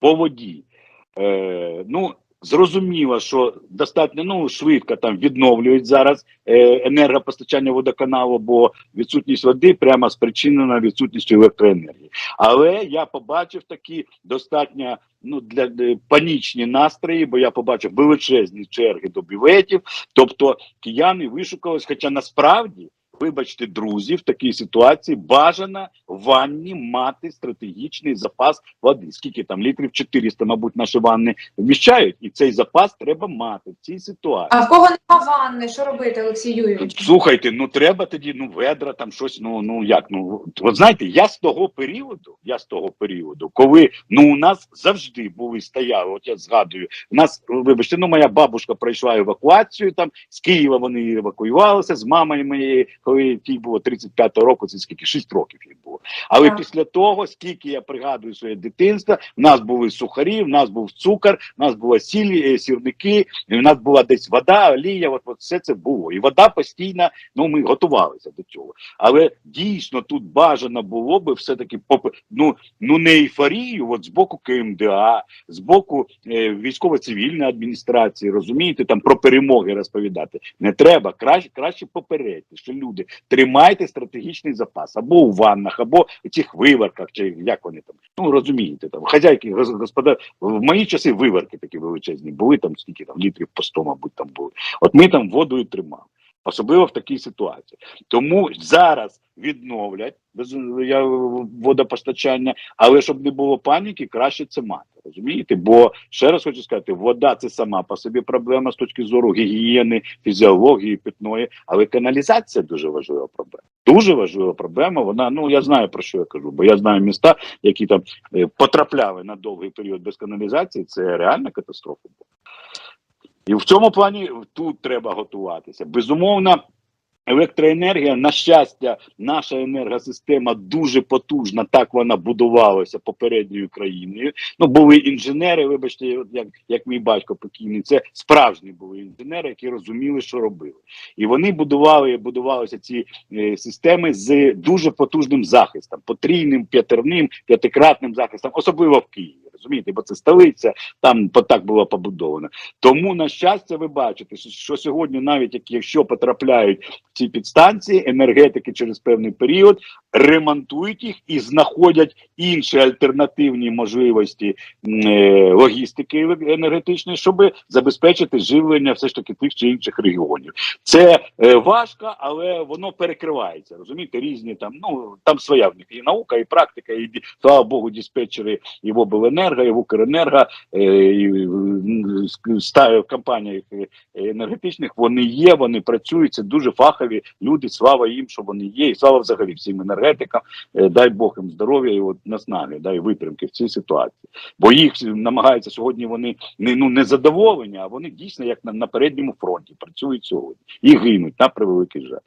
по воді. Е, ну, зрозуміло, що достатньо ну, швидко там відновлюють зараз е, енергопостачання водоканалу, бо відсутність води прямо спричинена відсутністю електроенергії. Але я побачив такі достатньо ну для для- панічні настрої, бо я побачив величезні черги до бюветів. Тобто кияни вишукались, хоча насправді. Вибачте, друзі, в такій ситуації бажано в ванні мати стратегічний запас води. Скільки там літрів 400, мабуть, наші ванни вміщають, і цей запас треба мати в цій ситуації. А в кого нема ванни, що робити, Олексій Юрійович? Слухайте, ну треба тоді ну ведра, там щось. Ну ну як ну от знаєте, я з того періоду, я з того періоду, коли ну у нас завжди були стояли. От я згадую, у нас вибачте, ну моя бабушка пройшла евакуацію. Там з Києва вони евакуювалися з мамою моєї, коли їй було 35 року. Це скільки 6 років їй було. Але Так. після того, скільки я пригадую своє дитинство, в нас були сухарі, в нас був цукор, в нас була сіль, е, сірники, в нас була десь вода, олія. От, от все це було. І вода постійно. Ну ми готувалися до цього. Але дійсно тут бажано було би все-таки поп- ну, ну не ейфорію, от з боку КМДА, з боку е, військово-цивільної адміністрації, розумієте, там про перемоги розповідати. Не треба. Краще, краще попередьте, що люди тримайте стратегічний запас або у ваннах, або в цих виварках, чи як вони там. Ну розумієте, там хазяйки, господа, в мої часи виварки такі величезні були, там скільки там літрів по 100, мабуть, там були. От ми там воду тримали. Особливо в такій ситуації. Тому зараз відновлять водопостачання, але щоб не було паніки, краще це мати. Розумієте? Бо ще раз хочу сказати, вода це сама по собі проблема з точки зору гігієни, фізіології, питної, але каналізація дуже важлива проблема. Дуже важлива проблема. Вона ну я знаю про що я кажу, бо я знаю міста, які там е, потрапляли на довгий період без каналізації. Це реальна катастрофа. І в цьому плані тут треба готуватися. Безумовно, електроенергія, на щастя, наша енергосистема дуже потужна. Так вона будувалася попередньою країною. Ну були інженери, вибачте, от як, як мій батько покійний, це справжні були інженери, які розуміли, що робили. І вони будували, будувалися ці е, системи з дуже потужним захистом, потрійним, п'ятерним, п'ятикратним захистом, особливо в Києві. Розумієте, бо це столиця, там так було побудовано. Тому, на щастя, ви бачите, що сьогодні, навіть якщо потрапляють ці підстанції, енергетики через певний період ремонтують їх і знаходять інші альтернативні можливості е, логістики енергетичної, щоб забезпечити живлення все ж таки тих чи інших регіонів. Це е, важко, але воно перекривається. Розумієте, різні там, ну там своя в них і наука, і практика, і слава Богу, диспетчери і в обленерго, і в Укренерго, е, і в компаніях енергетичних вони є, вони працюють. Це дуже фахові люди. Слава їм, що вони є, і слава взагалі всім енергетикам. Е, Дай Бог їм здоров'я і от наснаги, дай витримки в цій ситуації. Бо їх намагаються сьогодні. Вони не ну не задоволені, а вони дійсно як на, на передньому фронті працюють сьогодні і гинуть на превеликий жаль.